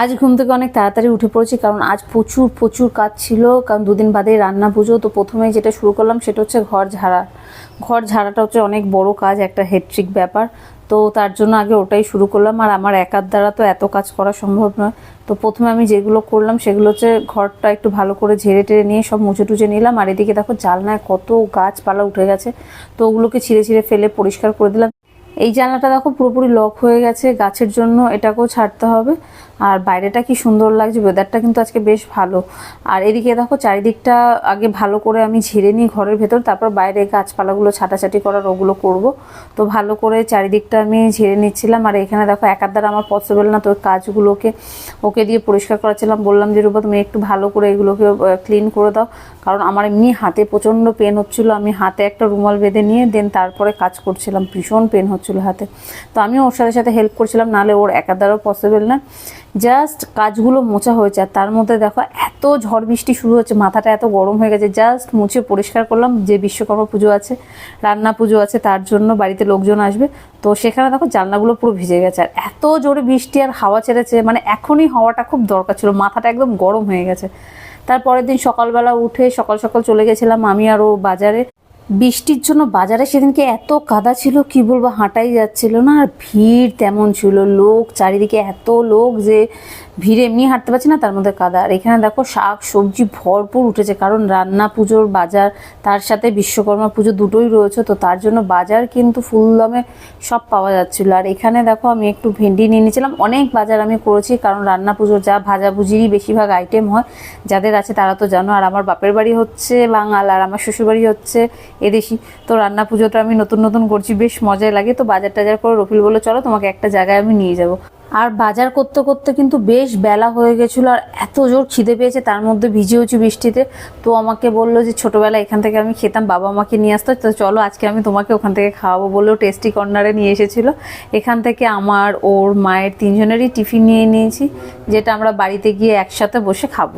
আজ ঘুম থেকে অনেক তাড়াতাড়ি উঠে পড়েছি, কারণ আজ প্রচুর প্রচুর কাজ ছিল, কারণ দুদিন বাদে রান্না পুজো। তো প্রথমেই যেটা শুরু করলাম সেটা হচ্ছে ঘর ঝাড়া। ঘর ঝাড়াটা হচ্ছে অনেক বড় কাজ, একটা হেডট্রিক ব্যাপার। তো তার জন্য আগে ওটাই শুরু করলাম, আর আমার একার দ্বারা তো এত কাজ করা সম্ভব নয়। তো প্রথমে আমি যেগুলো করলাম সেগুলো হচ্ছে ঘরটা একটু ভালো করে ঝেড়ে টেড়ে নিয়ে সব মুছে টুচে নিলাম। আর এদিকে দেখো জালনায় কত গাছপালা উঠে গেছে, তো ওগুলোকে ছিঁড়ে ছিঁড়ে ফেলে পরিষ্কার করে দিলাম। এই জানলাটা দেখো পুরোপুরি লক হয়ে গেছে, গাছের জন্য এটাকেও ছাড়তে হবে। আর বাইরেটা কি সুন্দর লাগছে ওয়েদারটা কিন্তু আজকে বেশ ভালো। আর এদিকে দেখো চারিদিকটা আগে ভালো করে আমি ঝেড়ে নিই ঘরের ভেতর, তারপর বাইরে গাছপালাগুলো ছাটাছাটি করার ওগুলো করব। তো ভালো করে চারিদিকটা আমি ঝেড়ে নিচ্ছিলাম, আর এখানে দেখো একার দ্বারা আমার পসিবল না, তো কাজগুলোকে ওকে দিয়ে পরিষ্কার করাচ্ছিলাম। বললাম যে, রূপা, তুমি একটু ভালো করে এগুলোকে ক্লিন করে দাও। কারণ আমার এমনি হাতে প্রচণ্ড পেন হচ্ছিল, আমি হাতে একটা রুমাল বেঁধে নিয়ে দেন তারপরে কাজ করছিলাম, ভীষণ পেন হচ্ছিল হাতে। তো আমি ওর সাথে সাথে হেল্প করছিলাম, নাহলে ওর একার দ্বারাও পসিবল না। জাস্ট কাজগুলো মোছা হয়েছে আর তার মধ্যে দেখো এত ঝড় বৃষ্টি শুরু হচ্ছে মাথাটা এত গরম হয়ে গেছে, জাস্ট মুছে পরিষ্কার করলাম, যে বিশ্বকর্মা পুজো আছে, রান্না পুজো আছে, তার জন্য বাড়িতে লোকজন আসবে। তো সেখানে দেখো জানলাগুলো পুরো ভিজে গেছে আর এত জোরে বৃষ্টি আর হাওয়া ছেড়েছে মানে এখনই হাওয়াটা খুব দরকার ছিল, মাথাটা একদম গরম হয়ে গেছে। তারপরের দিন সকালবেলা উঠে সকাল সকাল চলে গেছিলাম আমি আরও বাজারে। বৃষ্টির জন্য বাজারে সেদিনকে এত কাদা ছিল, কি বলব, হাঁটাই যাচ্ছিল না। আর ভিড় তেমন ছিল, লোক চারিদিকে এত লোক যে ভিড়ে এমনি হাঁটতে পারছি না, তার মধ্যে কাদা। আর এখানে দেখো, শাক সবজি ভরপুর উঠেছে, কারণ রান্না পুজোর বাজার, তার সাথে বিশ্বকর্মা পুজো দুটোই রয়েছে, তো তার জন্য বাজার কিন্তু ফুল দামে সব পাওয়া যাচ্ছিল। আর এখানে দেখো, আমি একটু ভেন্ডি নিয়ে নিয়েছিলাম। অনেক বাজার আমি করেছি, কারণ রান্না পুজোর যা ভাজাভুজিরই বেশিরভাগ আইটেম হয়, যাদের আছে তারা তো জানো। আর আমার বাপের বাড়ি হচ্ছে বাঙাল, আর আমার শ্বশুরবাড়ি হচ্ছে এদেশি তো রান্না পুজোটা আমি নতুন নতুন করছি, বেশ মজাই লাগে। তো বাজার টাজার করে রফিল বলল, চলো তোমাকে একটা জায়গায় আমি নিয়ে যাব। আর বাজার করতে করতে কিন্তু বেশ বেলা হয়ে গেছিল আর এত জোর খিদে পেয়েছে, তার মধ্যে ভিজে ভিজেওছি বৃষ্টিতে। তো আমাকে বলল যে ছোটোবেলা এখান থেকে আমি খেতাম, বাবা আমাকে নিয়ে আসতো, তো চলো আজকে আমি তোমাকে ওখান থেকে খাওয়াবো বললেও টেস্টি কর্নারে নিয়ে এসেছিল। এখান থেকে আমার, ওর, মায়ের তিনজনেরই টিফিন নিয়ে নিয়েছি, যেটা আমরা বাড়িতে গিয়ে একসাথে বসে খাব।